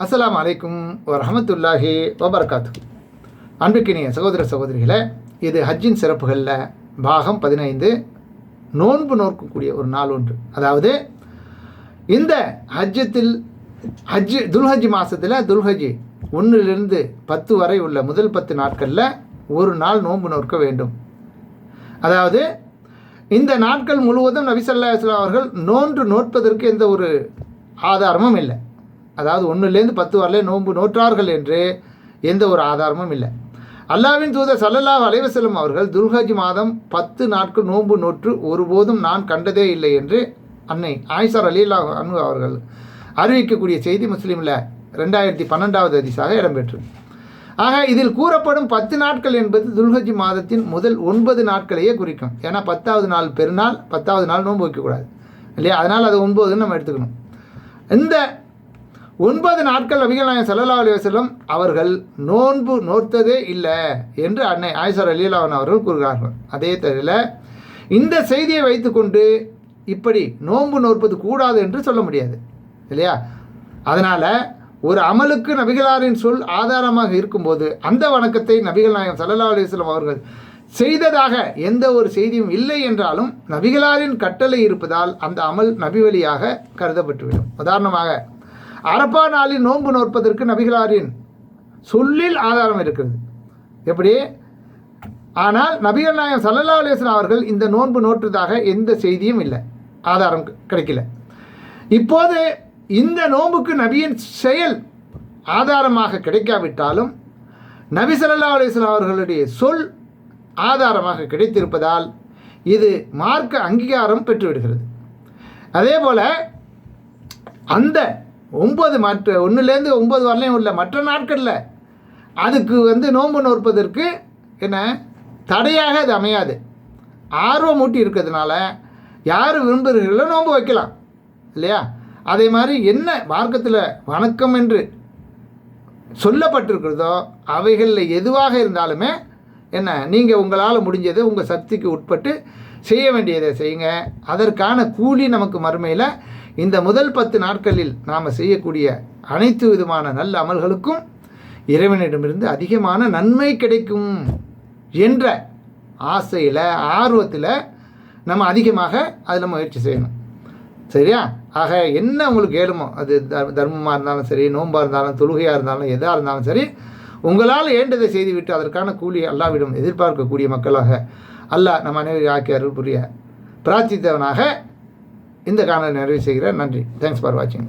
அஸ்லாம் அலைக்கும் வரமத்துல்லாஹி வபர்காத்து அன்புக்கினிய சகோதர சகோதரிகளை இது ஹஜ்ஜின் சிறப்புகளில் பாகம் பதினைந்து நோன்பு நோக்கக்கூடிய ஒரு நாள் ஒன்று. அதாவது இந்த ஹஜ்ஜத்தில் ஹஜ்ஜு துல்ஹஜ் மாதத்தில் துல்ஹஜ் ஒன்றிலிருந்து பத்து வரை உள்ள முதல் பத்து நாட்களில் ஒரு நாள் நோன்பு நோக்க வேண்டும். அதாவது இந்த நாட்கள் முழுவதும் நபிசல்லா அவர்கள் நோன்று நோட்பதற்கு எந்த ஒரு ஆதாரமும் இல்லை. அதாவது ஒன்றுலேருந்து பத்து வரலே நோன்பு நோற்றார்கள் என்று எந்த ஒரு ஆதாரமும் இல்லை. அல்லாவின் தூதர் சல்லல்லாஹ் அலைவசல்லம் அவர்கள் துல்ஹஜ் மாதம் பத்து நாட்கள் நோன்பு நோற்று ஒருபோதும் நான் கண்டதே இல்லை என்று அன்னை ஆயிஷார் அலிலா அனு அவர்கள் அறிவிக்கக்கூடிய செய்தி முஸ்லீமில் ரெண்டாயிரத்தி பன்னெண்டாவது அதிசாக இடம்பெற்றது. ஆக இதில் கூறப்படும் பத்து நாட்கள் என்பது துல்ஹஜ் மாதத்தின் முதல் ஒன்பது நாட்களையே குறிக்கும். ஏன்னா பத்தாவது நாள் பெருநாள் பத்தாவது நாள் நோன்பு வைக்கக்கூடாது. இல்லையா? அதனால் அது ஒன்பதுன்னு நம்ம எடுத்துக்கணும். இந்த ஒன்பது நாட்கள் நபிகள் நாயகம் சல்லா அலி வசல்லம் அவர்கள் நோன்பு நோர்த்ததே இல்லை என்று அன்னை ஆயிஷர் அலிலாவன் அவர்கள் கூறுகிறார்கள். அதே தவிர இந்த செய்தியை வைத்துக்கொண்டு இப்படி நோன்பு நோற்பது கூடாது என்று சொல்ல முடியாது இல்லையா? அதனால் ஒரு அமலுக்கு நபிகளாரின் சொல் ஆதாரமாக இருக்கும்போது அந்த வணக்கத்தை நபிகள் நாயகம் சல்லா அலிஸ்லாம் அவர்கள் செய்ததாக எந்த ஒரு செய்தியும் இல்லை என்றாலும் நபிகளாரின் கட்டளை இருப்பதால் அந்த அமல் நபி வழியாக கருதப்பட்டுவிடும். உதாரணமாக அரப்பா நாளில் நோன்பு நோற்பதற்கு நபிகளாரின் சொல்லில் ஆதாரம் இருக்கிறது. எப்படி? ஆனால் நபிகள் நாயம் சல்லல்லா அலிஸ்லாம் அவர்கள் இந்த நோன்பு நோற்றதாக எந்த செய்தியும் இல்லை. ஆதாரம் கிடைக்கல. இப்போது இந்த நோன்புக்கு நபியின் செயல் ஆதாரமாக கிடைக்காவிட்டாலும் நபி சல்லா அலிஸ்லாம் அவர்களுடைய சொல் ஆதாரமாக கிடைத்திருப்பதால் இது மார்க்க அங்கீகாரம் பெற்றுவிடுகிறது. அதே போல் அந்த ஒன்பது மற்ற ஒன்றுலேருந்து ஒம்பது வரலையும் உள்ள மற்ற நாட்களில். அதுக்கு வந்து நோன்பு நோற்பதற்கு என்ன? தடையாக அது அமையாது. ஆர்வம் ஊட்டி இருக்கிறதுனால யார் விரும்புகிறீர்களோ நோன்பு வைக்கலாம். இல்லையா? அதே மாதிரி என்ன மார்க்கத்தில் வணக்கம் என்று சொல்லப்பட்டிருக்கிறதோ அவைகளில் எதுவாக இருந்தாலுமே என்ன? நீங்கள் உங்களால் முடிஞ்சது உங்கள் சக்திக்கு உட்பட்டு செய்ய வேண்டியதை செய்யுங்க. அதற்கான கூலி நமக்கு மறுமையில் இந்த முதல் பத்து நாட்களில் நாம் செய்யக்கூடிய அனைத்து விதமான நல்ல அமல்களுக்கும் இறைவனிடமிருந்து அதிகமான நன்மை கிடைக்கும் என்ற ஆசையில் ஆர்வத்தில் நம்ம அதிகமாக அதில் முயற்சி செய்யணும். சரியா? ஆக என்ன உங்களுக்கு ஏழுமோ? அது தர்மமாக இருந்தாலும் சரி நோம்பாக இருந்தாலும் தொழுகையாக இருந்தாலும் எதாக இருந்தாலும் சரி உங்களால் ஏண்டதை செய்துவிட்டு அதற்கான கூலி அல்லாவிடம் எதிர்பார்க்கக்கூடிய மக்களாக அல்லாஹ் நம்ம அனைவரும் ஆக்கி அருள் புரிய பிரார்த்தித்தவனாக இந்த காணொலி நிறைவு செய்கிறேன். நன்றி. தேங்க்ஸ் ஃபார் வாட்சிங்